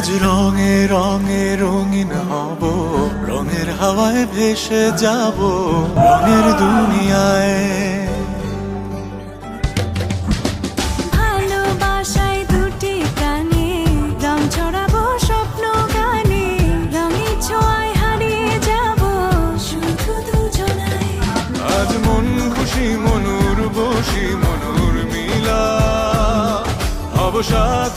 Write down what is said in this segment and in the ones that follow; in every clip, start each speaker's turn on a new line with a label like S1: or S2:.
S1: আজ রঙে রঙে রঙিন হব রঙের হাওয়ায় ভেসে যাব রঙের দুনিয়ায়। খুশি মনুর বসি মনুর মিলা অবসাদ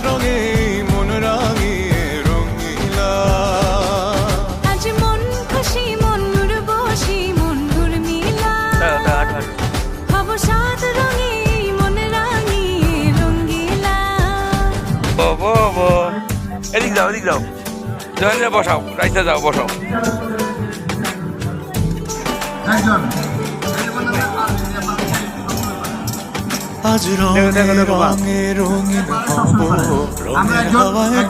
S2: এদিক যাও এদিক যাও। জয়েন্দ্রে বসাও রাইতে যাও বসাও।
S1: আজ রঙে। রঙে রঙিন হব রঙের হাওয়ায়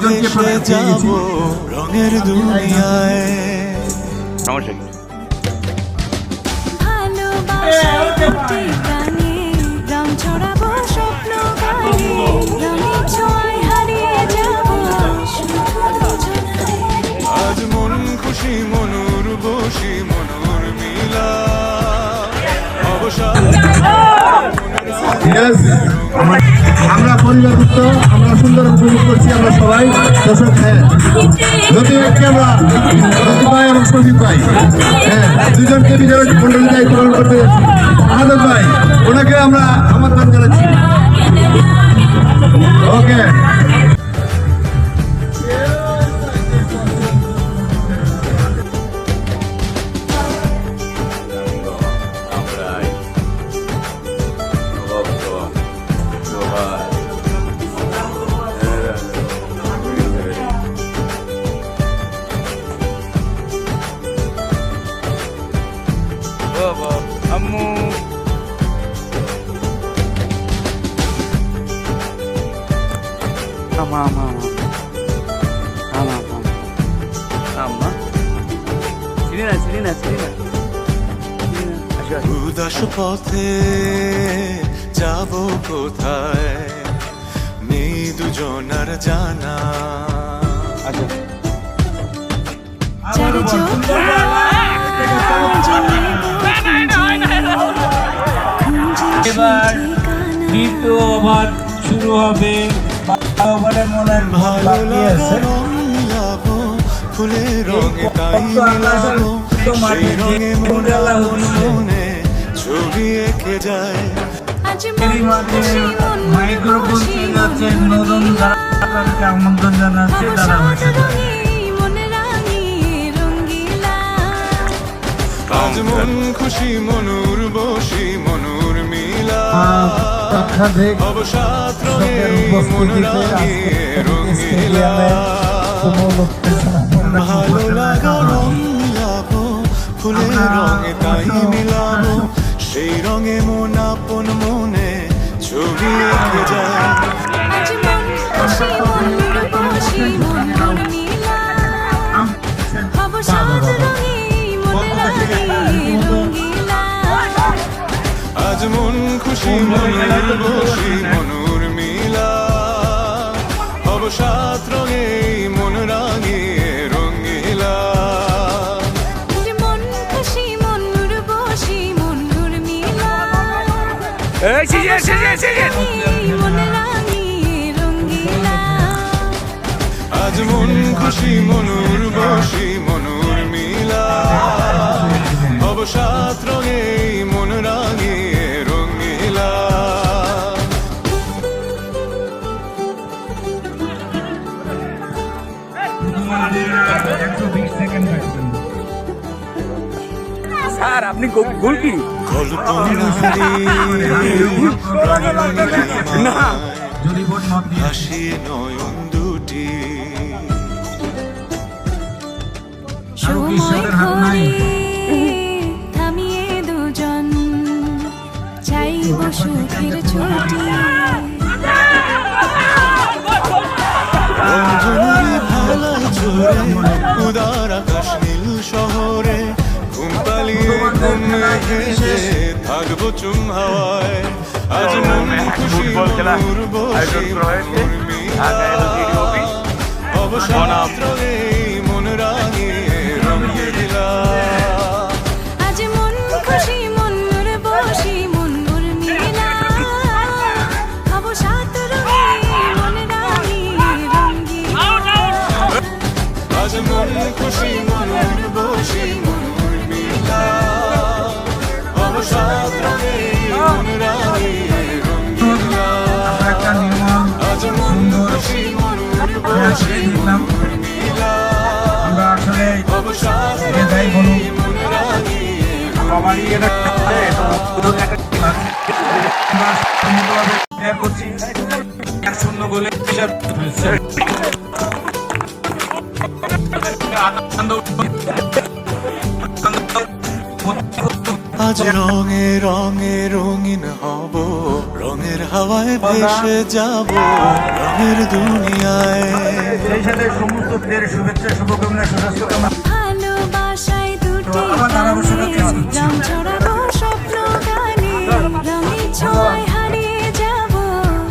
S1: যাব রঙের দুনিয়ায়।
S2: সমস্যা
S1: মনুর বসি, মনুর মিলা। অবসাদ
S3: আমরা- আমরা পরিবারভুক্ত, আমরা সুন্দর উপভোগ করছি আমরা সবাই। দর্শক হ্যাঁ। নদী ক্যামেরা নদী ভাই এবং প্রদীপ ভাই। হ্যাঁ দুজনকে নিজের মন্ডলী দায়িত্ব পালন করতে আহাদত ভাই, ওনাকে আমরা আমন্ত্রণ জানাচ্ছি। ওকে।
S1: উদাস পথে যাব কোথায় নেই দুজনার জানা
S4: এবার দ্বিতীয় ওভার শুরু হবে ওভারে মনে
S1: ভালো
S4: বাকি আছে
S1: রং ফুলের রঙে তাই মিলাবো
S4: তো মাঠে
S1: সেই রঙে
S4: যে আমন্ত্রণ জানাচ্ছি তারা
S5: মন
S1: আজ মন খুশি মনুর বসি মনুর মিলা।
S3: সাক্ষাৎ
S1: অবসাদ রঙে মন রাঙিয়ে রঙিলা ভালো লাগা রং মিলাবো ফুলের রঙে তাই মিলাবো সেই রঙে মন আপন মনে ছবি এঁকে যায়।
S5: আজ মন খুশি মন
S1: খুশি মন
S2: এই সিজন সিজন
S5: মন
S1: আজ মন খুশি, মনুর বসি, মনুর মিলা। অবসাদ রঙে মন রাঙিয়ে
S2: আপনি গোল কি
S1: কল্পনা
S4: যদি ভোট মত দিয়ে
S1: হাসি নয়ন দুটি
S5: সময় থামিয়ে দুজন। চাইব সুখের ছুটি।
S1: উদার আকাশ নীল শহরে। পালিয়ে ঘুম হেসে থাকব চুম হাওয়ায় আজ মন খুশি মনুর মনুর
S2: অফিস
S1: অবসাদ রঙে মন রাঙিয়ে
S5: আজ মন খুশি মন বসি
S4: আমরা আসলে যাই বলুন সবারই এটা করছি এক শূন্য গোলে আনন্দ
S1: আজ রঙে রঙে রঙিন হব রঙের হাওয়ায় ভেসে যাব রঙের দুনিয়ায়।
S4: সেই সাথে সমস্ত প্লেয়ারের শুভেচ্ছা শুভকামনা সুস্বাস্থ্য কামনা
S5: ভালোবাসায় দুটি
S4: আবার তারা বসে থাকতে হবে।
S5: রং ছড়াবো স্বপ্ন গানে রঙের ছোঁয়ায় হারিয়ে যাব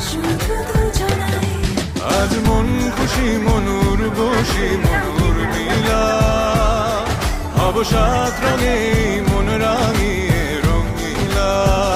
S5: শুধু দুজনায়
S1: আজ মন খুশি মনুর বসি মনুর মিলা। অবসাদ রঙে মন রাঙিয়ে রঙিলা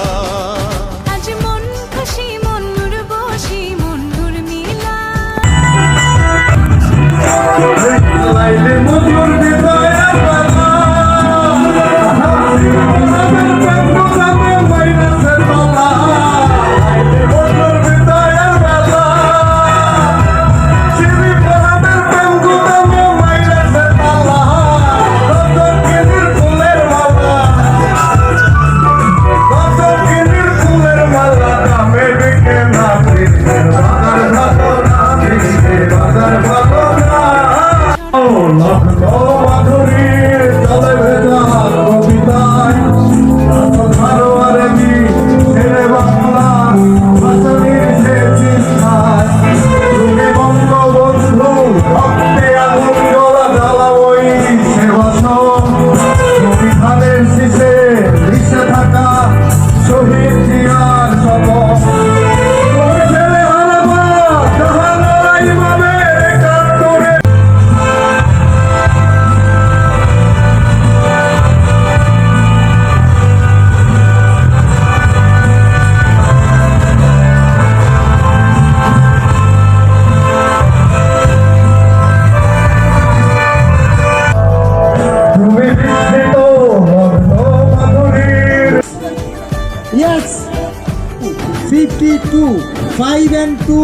S6: 52 5 and 2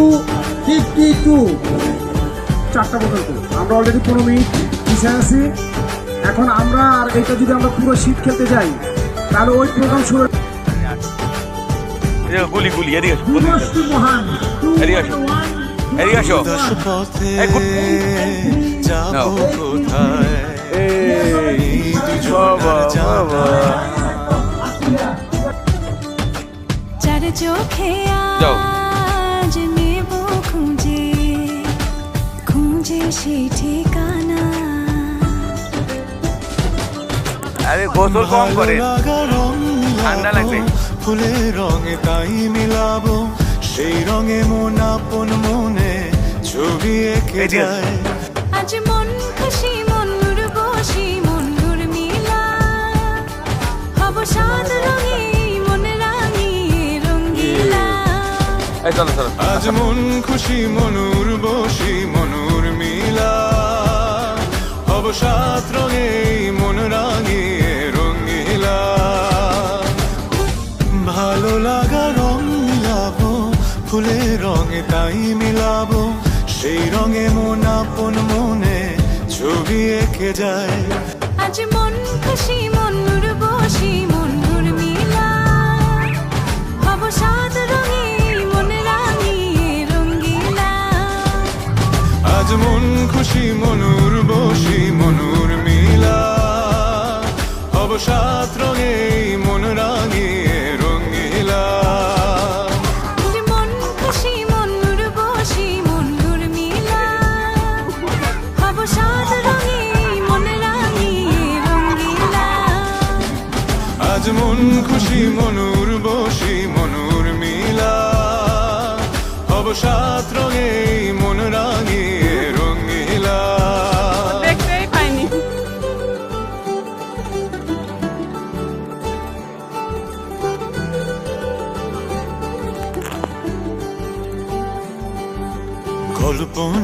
S6: 52
S7: চারটা বোতল করে আমরা অলরেডি পনেরো মিনিট পিছিয়ে আছি এখন আমরা আর এটা যদি আমরা পুরো শীত খেলতে যাই তাহলে ওই প্রোগ্রাম শুরু
S2: গুলি গুলি এদিকে এদিকে আসো এদিকে আসো।
S1: কোথায়
S5: চার চোখে। আজ নেব খুঁজে খুঁজে সেই ঠিকানা।
S2: আরে গোসল কম করে। ঠান্ডা লাগবে।
S1: ফুলের রঙে তাই মিলাবো সেই রঙে মন আপন মনে ছবি এঁকে যায়।
S5: আজ মন খুশি মন বসি মন মিলা হব সাত রঙে
S2: এই চলো চলো।
S1: আজ মন খুশি মনুর বসি মনুর মিলা। অবসাদ রঙে মন রাঙিয়ে রঙিলা ভালো লাগা রং মিলাবো ফুলের রঙে তাই মিলাবো। সেই রঙে মন আপন মনে ছবি এঁকে যায়।
S5: আজ মন খুশি মন বসি মন
S1: খুশি মনুর বসি মনুর মিলা। অবসাদ রঙে মন রাঙিয়ে রঙিলা।
S5: মন খুশি মন বসি মন মিলা। হব রঙে মন রাঙি রঙ্গিলা
S1: আজ মন খুশি মনুর বসি মনুর মিলা। অবসাদ রঙে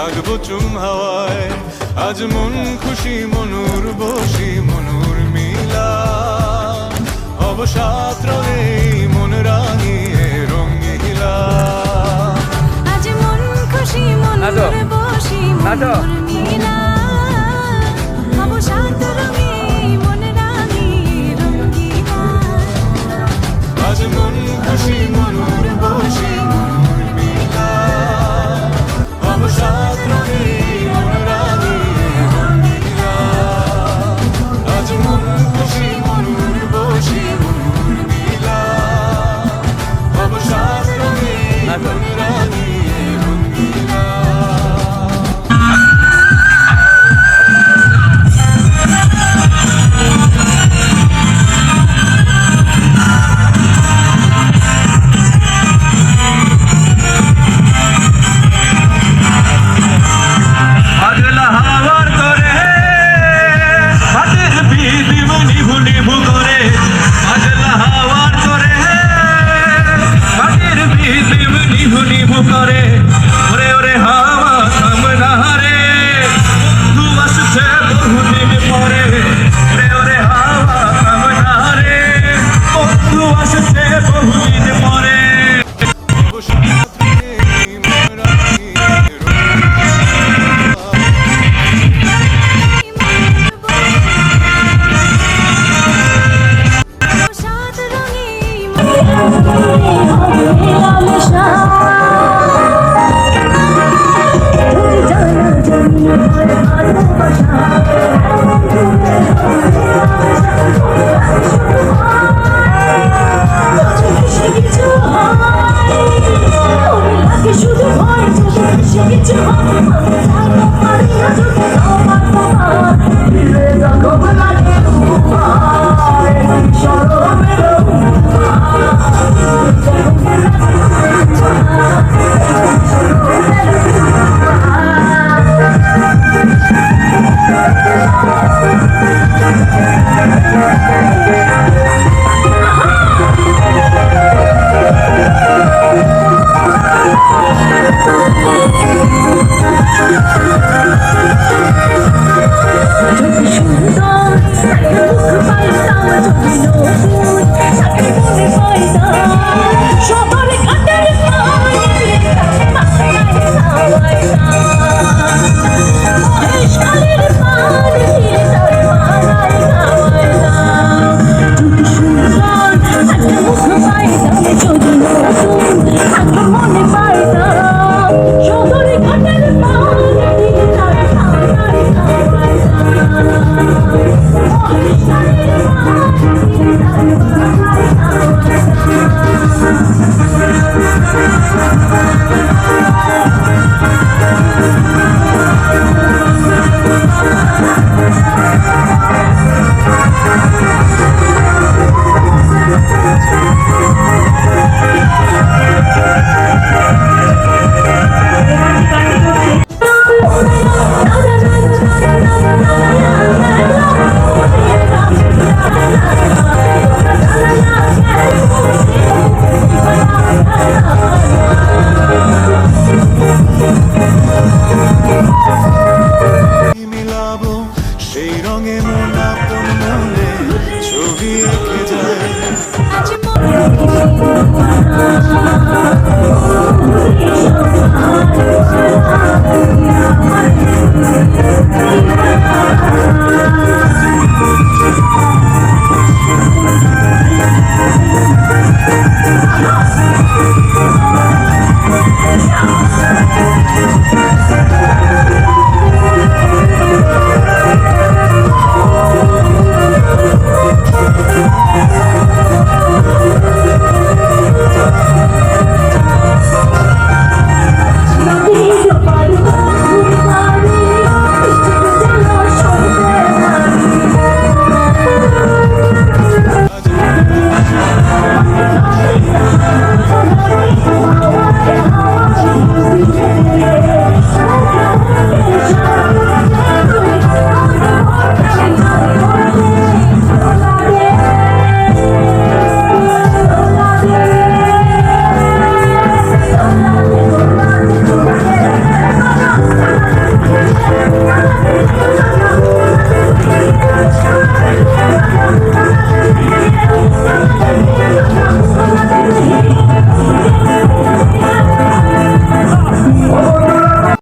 S1: থাকব চুম হাওয়ায় আজ মন খুশি মনুর বসি মনুর মিলা অবসাদ রঙে মন রাঙিয়ে রঙিলা
S4: আজ মন খুশি মনুর।
S1: বসি। মনুর
S5: love.